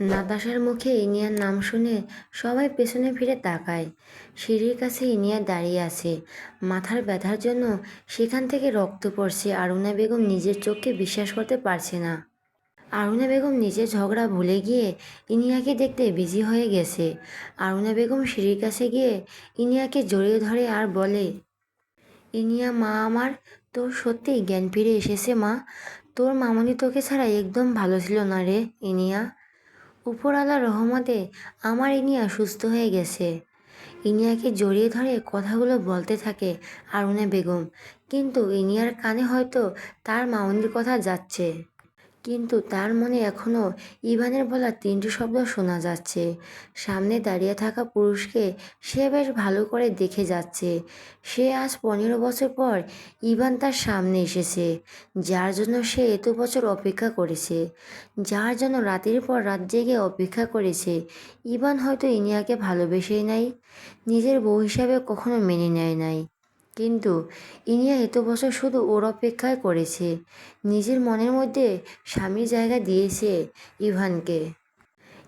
নাতাশার মুখে ইনিয়ার নাম শুনে সবাই পেছনে ফিরে তাকায়। সিঁড়ির কাছে ইনিয়া দাঁড়িয়ে আছে। মাথার ব্যথার জন্য সেখান থেকে রক্ত পড়ছে। আরুনা বেগম নিজের চোখকে বিশ্বাস করতে পারছে না। আরুনা বেগম নিজের ঝগড়া ভুলে গিয়ে ইনিয়াকে দেখতে বিজি হয়ে গেছে। আরুনা বেগম সিঁড়ির কাছে গিয়ে ইনিয়াকে জড়িয়ে ধরে আর বলে, ইনিয়া, মা আমার, তোর সত্যিই জ্ঞান ফিরে এসেছে মা। তোর মামনি তোকে ছাড়া একদম ভালো ছিল না রে ইনিয়া। উপরওয়ালা রহমতে আমার ইনিয়া সুস্থ হয়ে গেছে। ইনিয়াকে জড়িয়ে ধরে কথাগুলো বলতে থাকে আরুনে বেগম। কিন্তু ইনিয়ার কানে হয়তো তার মাউনির কথা যাচ্ছে। কিন্তু তার মনে এখনও ইভানের বলা তিনটি শব্দ শোনা যাচ্ছে। সামনে দাঁড়িয়ে থাকা পুরুষকে সে বেশ ভালো করে দেখে যাচ্ছে। সে আজ পনেরো বছর পর ইভান তার সামনে এসেছে, যার জন্য সে এত বছর অপেক্ষা করেছে। যার জন্য রাতের পর রাত জেগে অপেক্ষা করেছে, ইভান হয়তো ইনিয়াকে ভালোবেসেই নাই, নিজের বউ হিসাবে কখনো মেনে নেয় নাই। কিন্তু ইনিয়া এত বছর শুধু ওর অপেক্ষায় করেছে। নিজের মনের মধ্যে স্বামীর জায়গা দিয়েছে ইভানকে।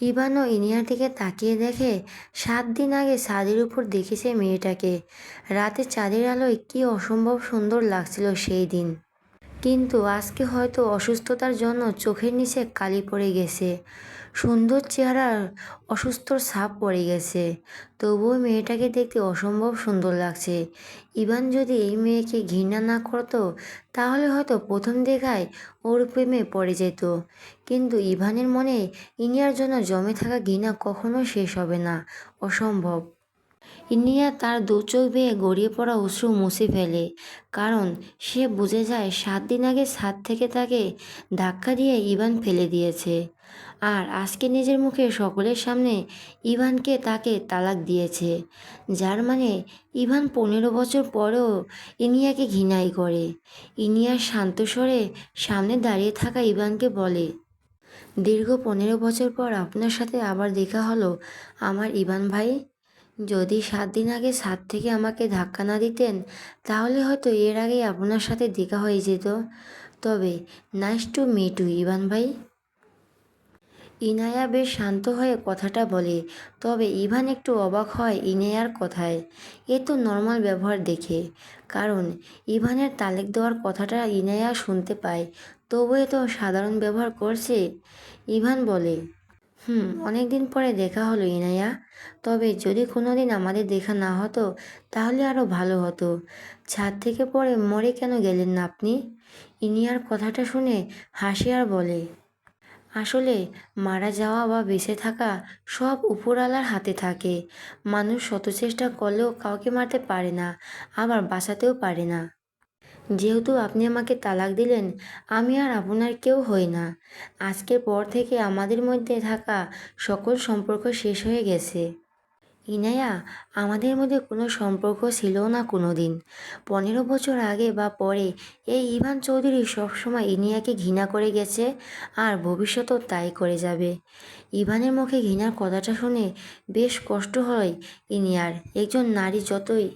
ইভানও ইনিয়ার দিকে তাকিয়ে দেখে সাত দিন আগে ছাদের উপর দেখেছে মেয়েটাকে। রাতে চাঁদের আলোয় কী অসম্ভব সুন্দর লাগছিল সেই দিন। কিন্তু আজকে হয়তো অসুস্থতার জন্য চোখের নিচে কালি পড়ে গেছে। সুন্দর চেহারার অসুস্থর ছাপ পড়ে গেছে। তবুও মেয়েটাকে দেখতে অসম্ভব সুন্দর লাগছে। ইভান যদি এই মেয়েকে ঘৃণা না করতো, তাহলে হয়তো প্রথম দেখায় ওর প্রেমে পড়ে যেত। কিন্তু ইভানের মনে ইনিয়ার জন্য জমে থাকা ঘৃণা কখনো শেষ হবে না, অসম্ভব। ইনিয়া তার দু চোখ বেয়ে গড়িয়ে পড়া অশ্রু মুছে ফেলে, কারণ সে বুঝে যায় সাত দিন আগে ছাদ থেকে তাকে ধাক্কা দিয়ে ইভান ফেলে দিয়েছে। আর আজকে নিজের মুখে সকলের সামনে ইভানকে তাকে তালাক দিয়েছে, যার মানে ইভান পনেরো বছর পরেও ইনিয়াকে ঘৃণাই করে। ইনিয়ার শান্ত স্বরে সামনে দাঁড়িয়ে থাকা ইভানকে বলে, দীর্ঘ পনেরো বছর পর আপনার সাথে আবার দেখা হলো আমার ইভান ভাই। যদি সাত দিন আগে ছাদ থেকে আমাকে ধাক্কা না দিতেন, তাহলে হয়তো এর আগেই আপনার সাথে দেখা হয়ে যেত। তবে নাইস টু মিট ইভান ভাই। ইনায়া বেশ শান্ত হয়ে কথাটা বলে, তবে ইভান একটু অবাক হয় ইনায়ার কথায়। এ তো নর্মাল ব্যবহার দেখে। কারণ, ইভানের তালেক দেওয়ার কথাটা ইনায়া শুনতে পায়, তবু এ তো সাধারণ ব্যবহার করছে? ইভান বলে, হুম অনেক দিন পরে দেখা হলো ইনায়া। তবে যদি কোনো দিন আমাদের দেখা না হতো, তাহলে আরও ভালো হতো। ছাদ থেকে পরে মরে কেন গেলেন না আপনি? ইনিয়ার কথাটা শুনে হাসি আর বলে আসলে মারা যাওয়া বা বেঁচে থাকা সব উপরওয়ালার হাতে থাকে। মানুষ শত চেষ্টা করলেও কাউকে মারতে পারে না, আবার বাঁচাতেও পারে না। যেহেতু আপনি আমাকে তালাক দিলেন, আমি আর আপনার কেউ হই না। আজকের পর থেকে আমাদের মধ্যে থাকা সকল সম্পর্ক শেষ হয়ে গেছে। ইনায়া, আমাদের মধ্যে কোনো সম্পর্ক ছিল না কোনো দিন পনেরো বছর আগে বা পরে এই ইভান চৌধুরী সবসময় ইনিয়াকে ঘৃণা করে গেছে আর ভবিষ্যতেও তাই করে যাবে। ইভানের মুখে ঘৃণার কথাটা শুনে বেশ কষ্ট হয় ইনিয়ার। একজন নারী যতই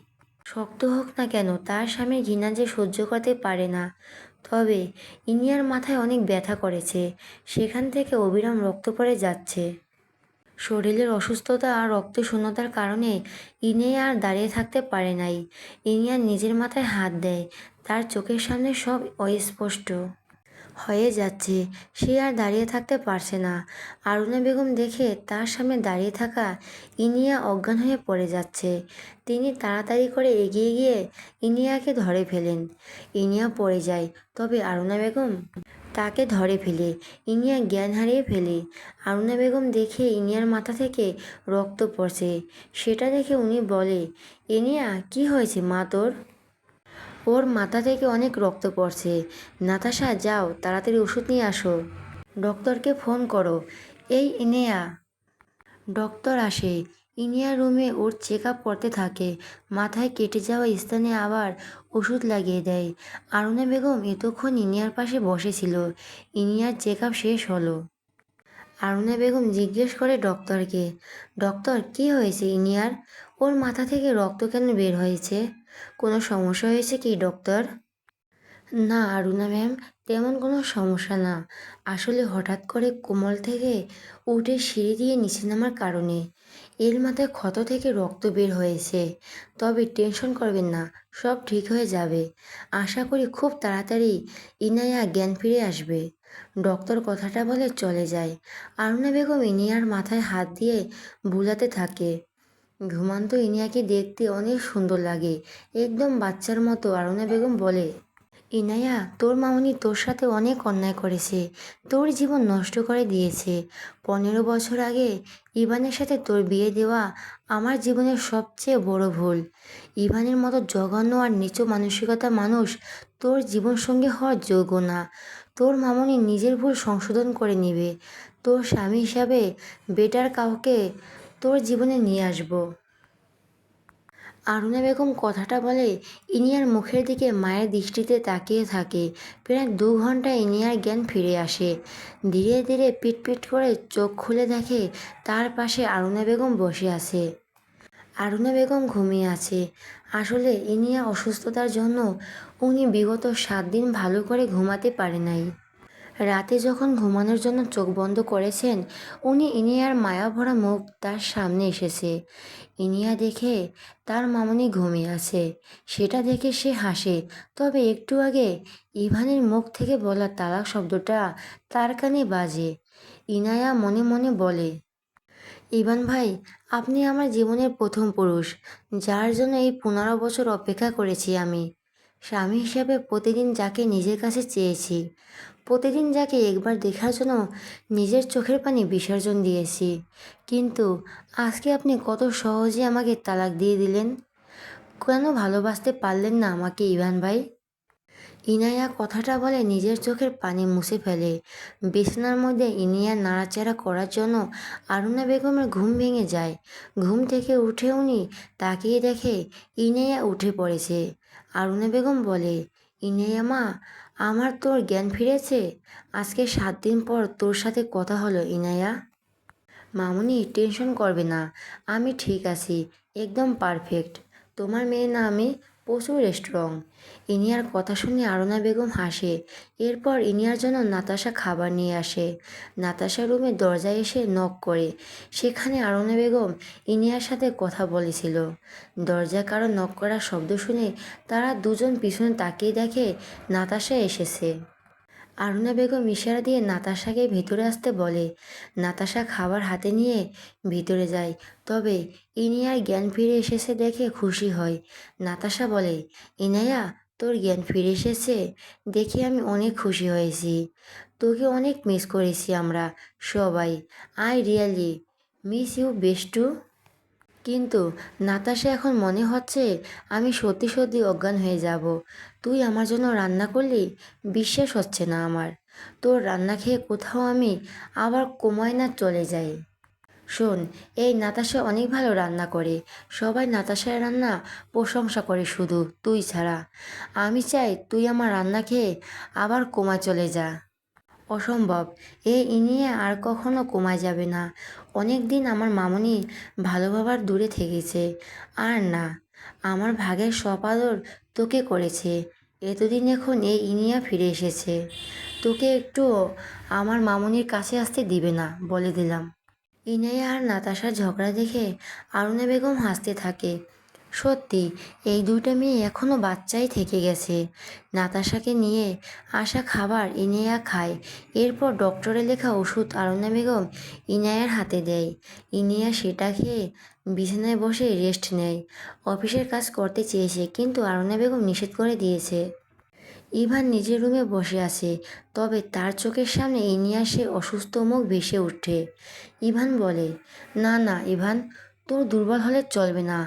শক্ত হোক না কেন, তার স্বামীর ঘৃণা যে সহ্য করতে পারে না। তবে ইনিয়ার মাথায় অনেক ব্যথা করেছে। সেখান থেকে অবিরাম রক্ত পড়ে যাচ্ছে। শরীরের অসুস্থতা আর রক্ত শূন্যতার কারণে ইনে আর দাঁড়িয়ে থাকতে পারে নাই। ইনিয়া নিজের মাথায় হাত দেয়, তার চোখের সামনে সব অস্পষ্ট হয়ে যাচ্ছে। সে আর দাঁড়িয়ে থাকতে পারছে না। আরুনা বেগম দেখে তার সামনে দাঁড়িয়ে থাকা ইনিয়া অজ্ঞান হয়ে পড়ে যাচ্ছে। তিনি তাড়াতাড়ি করে এগিয়ে গিয়ে ইনিয়াকে ধরে ফেলেন। ইনিয়া পড়ে যায়। তবে আরুনা বেগম তাকে ধরে ফেলে, ইনিয়া জ্ঞান হারিয়ে ফেলে। আরুনা বেগম দেখে ইনিয়ার মাথা থেকে রক্ত পড়ছে। সেটা দেখে উনি বলে, ইনিয়া, কি হয়েছে মা তোর? ওর মাথা থেকে অনেক রক্ত পড়ছে। নাতাশা, যাও, তাড়াতাড়ি ওষুধ নিয়ে আসো। ডক্টরকে ফোন করো। এই ইনিয়া। ডক্টর আসে। ইনিয়া রুমে ওর চেক আপ করতে থাকে। মাথায় কেটে যাওয়া স্থানে আবার ওষুধ লাগিয়ে দেয়। আরুনা বেগম এতক্ষণ ইনিয়ার পাশে বসেছিল। ইনিয়ার চেক আপ শেষ হলো। আরুনা বেগম জিজ্ঞেস করে ডক্টরকে, ডক্টর, কি হয়েছে ইনিয়ার? ওর মাথা থেকে রক্ত কেন বের হয়েছে? কোনো সমস্যা হয়েছে কি, ডক্টর? না অরুণা ম্যাম, তেমন কোনো সমস্যা না। আসলে হঠাৎ করে কোমল থেকে উঠে সিঁড়ি দিয়ে নিচে নামার কারণে। এর মাথায় ক্ষত থেকে রক্ত বের হয়েছে। তবে টেনশন করবেন না, সব ঠিক হয়ে যাবে। আশা করি খুব তাড়াতাড়ি ইনায়া জ্ঞান ফিরে আসবে। ডক্টর কথাটা বলে চলে যায়। আরুণা বেগম ইনিয়ার মাথায় হাত দিয়ে বুলাতে থাকে। ঘুমান্ত ইনিয়াকে দেখতে অনেক সুন্দর লাগে। একদম বাচ্চার মতো আরুণা বেগম বলে। ইনায়া তোর মামনি তোর সাথে অনেক অন্যায় করেছে। তোর জীবন নষ্ট করে দিয়েছে। পনেরো বছর আগে ইভানের সাথে তোর বিয়ে দেওয়া আমার জীবনের সবচেয়ে বড় ভুল। ইভানের মতো জঘন্য আর নিচু মানসিকতা মানুষ তোর জীবনসঙ্গী হওয়ার যোগ্য না। তোর মামনি নিজের ভুল সংশোধন করে নিবে। তোর স্বামী হিসাবে বেটার কাউকে তোর জীবনে নিয়ে আসব। আরুণা বেগম কথাটা বলে ইনিয়ার মুখের দিকে মায়ের দৃষ্টিতে তাকিয়ে থাকে। প্রায় দু ঘণ্টা ইনিয়ার জ্ঞান ফিরে আসে। ধীরে ধীরে পিটপিট করে চোখ খুলে দেখে তার পাশে আরুণা বেগম বসে আছে। আরুণা বেগম ঘুমিয়ে আছে। আসলে ইনিয়া অসুস্থতার জন্য উনি বিগত সাত দিন ভালো করে ঘুমাতে পারে নাই। রাতে যখন ঘুমানোর জন্য চোখ বন্ধ করেছেন, উনি ইনিয়ার মায়াভরা মুখ তার সামনে এসেছে। ইনিয়া দেখে তার মামনি ঘুমিয়ে আছে। সেটা দেখে সে হাসে। তবে একটু আগে ইভানের মুখ থেকে বলা তালাক শব্দটা তার কানে বাজে। ইনায়া মনে মনে বলে, ইভান ভাই, আপনি আমার জীবনের প্রথম পুরুষ, যার জন্য এই পনেরো বছর অপেক্ষা করেছি আমি। স্বামী হিসাবে প্রতিদিন যাকে নিজের কাছে চেয়েছি, প্রতিদিন যাকে একবার দেখার জন্য নিজের চোখের পানি বিসর্জন দিয়েছি। কিন্তু আজকে আপনি কত সহজে আমাকে তালাক দিয়ে দিলেন? কেন ভালোবাসতে পারলেন না আমাকে ইভান ভাই? ইনায়া কথাটা বলে নিজের চোখের পানি মুছে ফেলে। বিছানার মধ্যে ইনিয়া নাড়াচাড়া করার জন্য আরুণা বেগমের ঘুম ভেঙে যায়। ঘুম থেকে উঠে উনি তাকিয়ে দেখে ইনায়া উঠে পড়েছে। আরুণা বেগম বলে, ইনায়া মা, আমার তোর জ্ঞান ফিরেছে? আজকে সাত দিন পর তোর সাথে কথা হলো, ইনায়া। মামুনি, টেনশন করবে না। আমি ঠিক আছি, একদম পারফেক্ট। তোমার মেয়ে না আমি প্রচুর স্ট্রং ইনিয়ার কথা শুনে আরনা বেগম হাসে। এরপর ইনিয়ার জন্য নাতাশা খাবার নিয়ে আসে। নাতাশা রুমে দরজায় এসে নক করে। সেখানে আরনা বেগম ইনিয়ার সাথে কথা বলেছিল। দরজা কারও নক করার শব্দ শুনে তারা দুজন পিছনে তাকিয়ে দেখে নাতাশা এসেছে। আরুণা বেগম ইশারা দিয়ে নাতাশাকে ভিতরে আসতে বলে, নাতাশা খাবার হাতে নিয়ে ভিতরে যায়, তবে ইনিয়ার জ্ঞান ফিরে এসেছে দেখে খুশি হয়। নাতাশা বলে, ইনায়া, তোর জ্ঞান ফিরে এসেছে দেখে আমি অনেক খুশি হয়েছি। তোকে অনেক মিস করেছি আমরা সবাই। আই রিয়ালি মিস ইউ বেস্টু কিন্তু নাতাশা এখন মনে হচ্ছে আমি সত্যি সত্যি অজ্ঞান হয়ে যাব। তুই আমার জন্য রান্না করলি? বিশ্বাস হচ্ছে না আমার। তোর রান্না খেয়ে কোথাও আমি আবার কোমায় না চলে যাই। শোন, এই নাতাশা অনেক ভালো রান্না করে। সবাই নাতাশার রান্না প্রশংসা করে শুধু, তুই ছাড়া। আমি চাই তুই আমার রান্না খেয়ে আবার কোমায় চলে যা। অসম্ভব। এ ইনিয়ে আর কখনো কমায় যাবে না। অনেক দিন আমার মামনি ভালোভাবার দূরে থেকেছে। আর না, আমার ভাগের সব আদর তোকে করেছে। এতদিন এখন এই ইনিয়া ফিরে এসেছে। তোকে একটু আমার মামনির কাছে আসতে দিবে না, বলে দিলাম। ইনায়া আর নাতাশার ঝগড়া দেখে আরুণা বেগম হাসতে থাকে। সত্যি, এই দুইটা মেয়ে এখনও বাচ্চাই থেকে গেছে। নাতাশাকে নিয়ে আসা খাবার ইনিয়া খায়। এরপর ডক্টরের লেখা ওষুধ আরুণা বেগম ইনায়ার হাতে দেয়। ইনিয়া সেটা খেয়ে বিছানায় বসে রেস্ট নেয়। অফিসের কাজ করতে চেয়েছে, কিন্তু আরুণা বেগম নিষেধ করে দিয়েছে। ইভান নিজের রুমে বসে আছে, তবে তার চোখের সামনে ইনিয়া সে অসুস্থ মুখ ভেসে ওঠে ইভান বলে, না না, ইভান, তোর দুর্বল হলে চলবে না।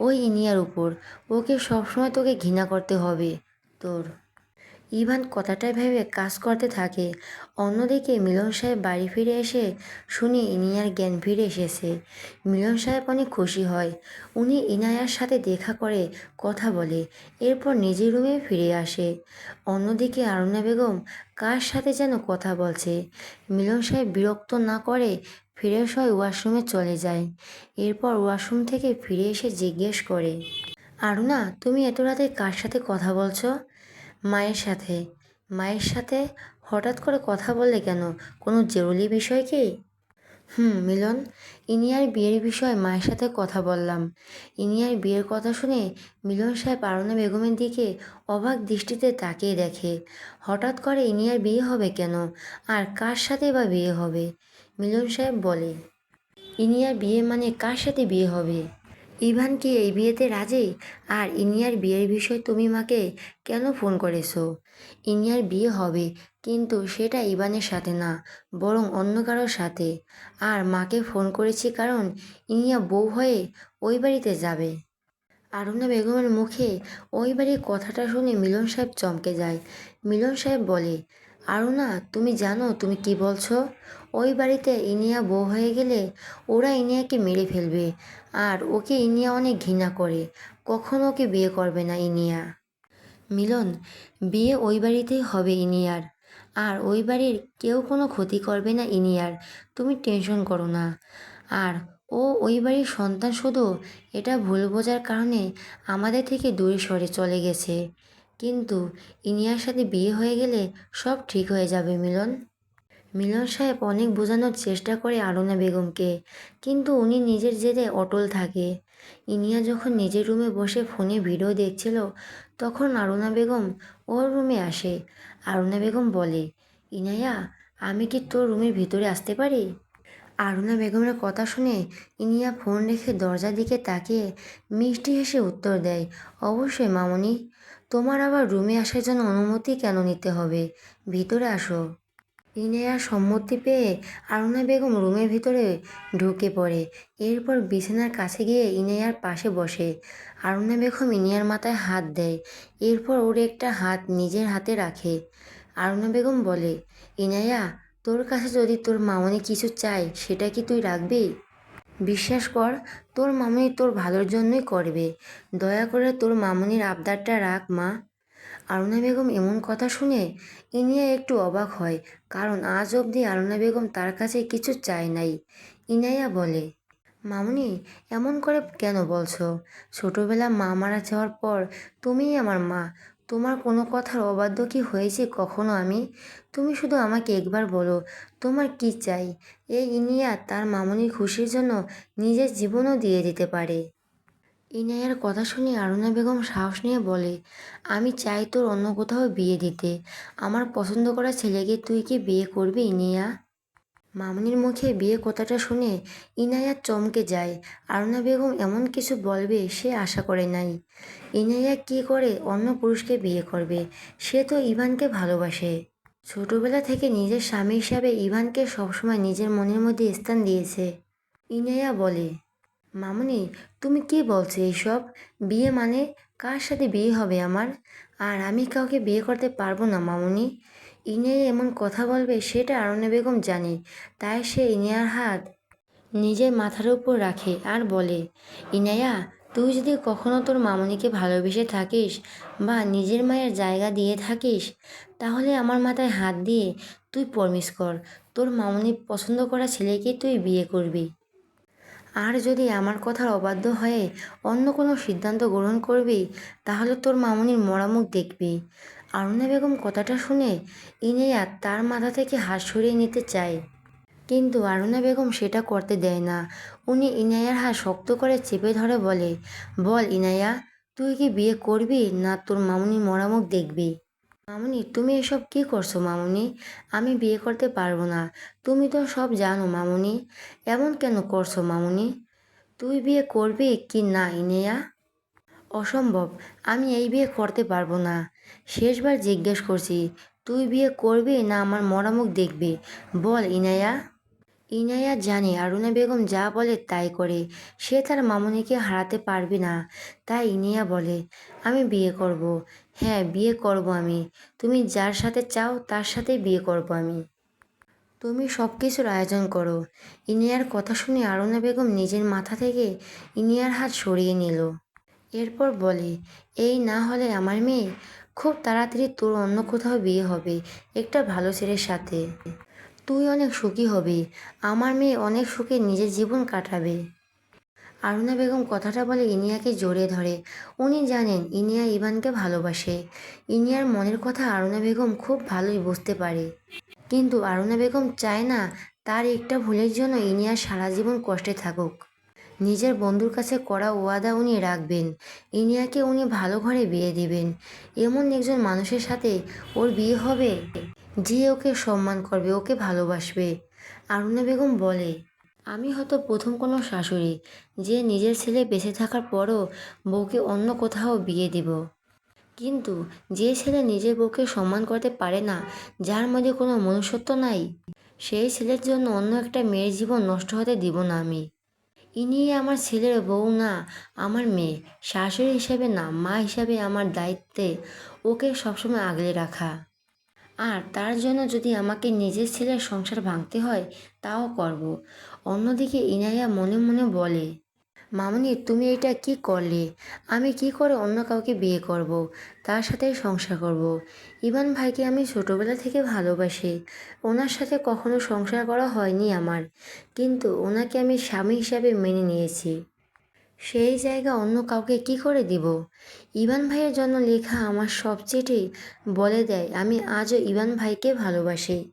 ওই ইনিয়ার উপর। ওকে সবসময় তোকে ঘৃণা করতে হবে, তোর। ইভান কথাটাই ভেবে কাজ করতে থাকে। অন্যদিকে মিলন সাহেব বাড়ি ফিরে এসে শুনি ইনিয়ার জ্ঞান ফিরে এসেছে। মিলন সাহেব অনেক খুশি হয়। উনি ইনায়ার সাথে দেখা করে কথা বলে, এরপর নিজের রুমে ফিরে আসে। অন্যদিকে আরুণা বেগম কার সাথে যেন কথা বলছে? মিলন সাহেব বিরক্ত না করে ফ্রেশ হয়ে ওয়াশরুমে চলে যায়। এরপর ওয়াশরুম থেকে ফিরে এসে জিজ্ঞেস করে আরুণা তুমি এত রাতে কার সাথে কথা বলছো? মায়ের সাথে। মায়ের সাথে? হঠাৎ করে কথা বললে কেন? কোনো জরুরি বিষয় কি? হুম, মিলন, ইনিয়ার বিয়ের বিষয়ে মায়ের সাথে কথা বললাম। ইনিয়ার বিয়ের কথা শুনে মিলন সাহেব আরুনা বেগমের দিকে অবাক দৃষ্টিতে তাকিয়ে দেখে, হঠাৎ করে ইনিয়ার বিয়ে হবে কেন? আর কার সাথে বা বিয়ে হবে? মিলন সাহেব বলে ইনিয়ার বিয়ে মানে কার সাথে বিয়ে হবে? ইভান কি এই বিয়েতে রাজি? আর ইনিয়ার বিয়ের বিষয়ে তুমি মাকে কেন ফোন করেছ? ইনিয়ার বিয়ে হবে, কিন্তু সেটা ইভানের সাথে না, বরং অন্য কারোর সাথে। আর মাকে ফোন করেছি কারণ ইনিয়া বউ হয়ে ওই বাড়িতে যাবে। আরুনা বেগমের মুখে ওই বাড়ির কথাটা শুনে মিলন সাহেব চমকে যায়। মিলন সাহেব বলে আরুনা, তুমি জানো তুমি কি বলছো? ওই বাড়িতে ইনিয়া বউ হয়ে গেলে ওরা ইনিয়াকে মেরে ফেলবে আর ওকে ইনিয়া অনেক ঘৃণা করে। কখনো ওকে বিয়ে করবে না ইনিয়া। মিলন, বিয়ে ওই বাড়িতেই হবে ইনিয়ার। আর ওই বাড়ির কেউ কোনো ক্ষতি করবে না ইনিয়ার। তুমি টেনশন করো না। আর ও ওই বাড়ির সন্তান শুধু এটা ভুল বোঝার কারণে আমাদের থেকে দূরে সরে চলে গেছে। কিন্তু ইনিয়ার সাথে বিয়ে হয়ে গেলে সব ঠিক হয়ে যাবে, মিলন। মিলন সাহেব অনেক বোঝানোর চেষ্টা করে আরুনা বেগমকে, কিন্তু উনি নিজের জেদে অটল থাকে। ইনিয়া যখন নিজের রুমে বসে ফোনে ভিডিও দেখছিল, তখন আরুনা বেগম ওর রুমে আসে। আরুনা বেগম বলে, ইনায়া, আমি কি তোর রুমের ভিতরে আসতে পারি? আরুনা বেগমের কথা শুনে ইনিয়া ফোন রেখে দরজার দিকে তাকিয়ে মিষ্টি হেসে উত্তর দেয়, অবশ্যই মামনি। তোমার আবার রুমে আসার জন্য অনুমতি কেন নিতে হবে? ভিতরে আসো। ইনায়ার সম্মতি পেয়ে আরুনা বেগম রুমের ভিতরে ঢুকে পড়ে। এরপর বিছানার কাছে গিয়ে ইনেয়ার পাশে বসে। আরুনা বেগম ইনিয়ার মাথায় হাত দেয়। এরপর ওর একটা হাত নিজের হাতে রাখে। আরুনা বেগম বলে, ইনায়া, তোর কাছে যদি তোর মামনি কিছু চায়, সেটা কি তুই রাখবি? বিশ্বাস কর, তোর মামনি তোর ভালোর জন্যই করবে। দয়া করে তোর মামনির আবদারটা রাখ, মা। আরুনা বেগম এমন কথা শুনে ইনিয়া একটু অবাক হয়, কারণ আজ অবধি আরুনা বেগম তার কাছে কিছু চায় নাই। ইনাইয়া বলে, মামুনি, এমন করে কেন বলছো? ছোটোবেলা মা মারা যাওয়ার পর তুমিই আমার মা। তোমার কোনো কথার অবাধ্য কি হয়েছে কখনো আমি? তুমি শুধু আমাকে একবার বলো, তোমার কি চাই? এই ইনিয়া তার মামুনির খুশির জন্য নিজের জীবনও দিয়ে দিতে পারে। ইনায়ার কথা শুনে আরুনা বেগম সাহস নিয়ে বলে, আমি চাই তোর অন্য কোথাও বিয়ে দিতে। আমার পছন্দ করা ছেলেকে তুই কি বিয়ে করবি ইনিয়া? মামনির মুখে বিয়ে কথাটা শুনে ইনায়া চমকে যায়। আরুনা বেগম এমন কিছু বলবে সে আশা করে নাই। ইনায়া কি করে অন্য পুরুষকে বিয়ে করবে? সে তো ইভানকে ভালোবাসে। ছোটবেলা থেকে নিজের স্বামী হিসাবে ইভানকে সবসময় নিজের মনের মধ্যে স্থান দিয়েছে। ইনায়া বলে, মামনি, তুমি কি বলছো এইসব? বিয়ে মানে কার সাথে বিয়ে হবে আমার? আর আমি কাউকে বিয়ে করতে পারব না, মামনি। ইনিয়া এমন কথা বলবে সেটা আরুনা বেগম জানে। তাই সে ইনিয়ার হাত নিজের মাথার উপর রাখে আর বলে, ইনায়া, তুই যদি কখনো তোর মামনিকে ভালোবেসে থাকিস বা নিজের মায়ের জায়গা দিয়ে থাকিস, তাহলে আমার মাথায় হাত দিয়ে তুই প্রমিস কর, তোর মামনি পছন্দ করা ছেলেকে তুই বিয়ে করবি। আর যদি আমার কথার অবাধ্য হয়ে অন্য কোনো সিদ্ধান্ত গ্রহণ করবি, তাহলে তোর মামনির মরামুখ দেখবি। আরুনা বেগম কথাটা শুনে ইনিয়া তার মাথা থেকে হাত সরিয়ে নিতে চায়। কিন্তু আরুনা বেগম সেটা করতে দেয় না। উনি ইনায়ার হাত শক্ত করে চেপে ধরে বলে, বল ইনায়া, তুই কি বিয়ে করবি না তোর মামুনি মরামুখ দেখবি? মামুনি, তুমি এসব কি করছ মামুনি? আমি বিয়ে করতে পারব না। তুমি তো সব জানো মামুনি। এমন কেন করছ মামুনি? তুই বিয়ে করবি কি না ইনেয়া? অসম্ভব। আমি এই বিয়ে করতে পারব না। শেষবার জিজ্ঞেস করছি, তুই বিয়ে করবি না আমার মরামুখ দেখবি? বল, ইনায়া। ইনায়া জানে, আরুনা বেগম যা বলে তাই করে, সে তার মামুনিকে হারাতে পারবে না। তাই ইনিয়া বলে, আমি বিয়ে করব। হ্যাঁ বিয়ে করব আমি। তুমি যার সাথে চাও তার সাথে বিয়ে করব আমি। তুমি সব কিছুর আয়োজন করো। ইনিয়ার কথা শুনে আরুনা বেগম নিজের মাথা থেকে ইনিয়ার হাত সরিয়ে নিল। এরপর বলে, এই না হলে আমার মেয়ে খুব তাড়াতাড়ি তোর অন্য কোথাও বিয়ে হবে, একটা ভালো ছেলের সাথে। তুই অনেক সুখী হবি, আমার মেয়ে অনেক সুখে নিজের জীবন কাটাবে। আরুনা বেগম কথাটা বলে ইনিয়াকে জড়িয়ে ধরে। উনি জানেন ইনিয়া ইভানকে ভালোবাসে। ইনিয়ার মনের কথা আরুনা বেগম খুব ভালোই বুঝতে পারে। কিন্তু আরুনা বেগম চায় না তার একটা ভুলের জন্য ইনিয়া সারা জীবন কষ্টে থাকুক। নিজের বন্ধুর কাছে করা ওয়াদা উনি রাখবেন। ইনিয়াকে উনি ভালো ঘরে বিয়ে দিবেন। এমন একজন মানুষের সাথে ওর বিয়ে হবে যে ওকে সম্মান করবে, ওকে ভালোবাসবে। আরুনা বেগম বলে, আমি হয়তো প্রথম কোনো শাশুড়ি যে নিজের ছেলে বেঁচে থাকার পরও বউকে অন্য কোথাও বিয়ে দিব। কিন্তু যে ছেলে নিজের বউকে সম্মান করতে পারে না, যার মধ্যে কোনো মনুষ্যত্ব নাই, সেই ছেলের জন্য অন্য একটা মেয়ের জীবন নষ্ট হতে দিব না আমি। ইনি আমার ছেলের বউ না, আমার মেয়ে শাশুড়ি হিসাবে না, মা হিসাবে আমার দায়িত্বে ওকে সবসময় আগলে রাখা আর তার জন্য যদি আমাকে নিজের ছেলের সংসার ভাঙতে হয়, তাও করব। অন্যদিকে ইনাইয়া মনে মনে বলে মামনি, তুমি এটা কি করলে? আমি কি করে অন্য কাউকে বিয়ে করব। তার সাথে সংসার করব। ইভান ভাইকে আমি ছোটোবেলা থেকে ভালোবাসি। ওনার সাথে কখনো সংসার করা হয়নি আমার। কিন্তু ওনাকে আমি স্বামী হিসাবে মেনে নিয়েছি। সেই জায়গা অন্য কাউকে কি করে দিব? ইভান ভাইয়ের জন্য লেখা আমার সব চিঠি বলে দেয়, আমি আজও ইভান ভাইকে ভালোবাসি।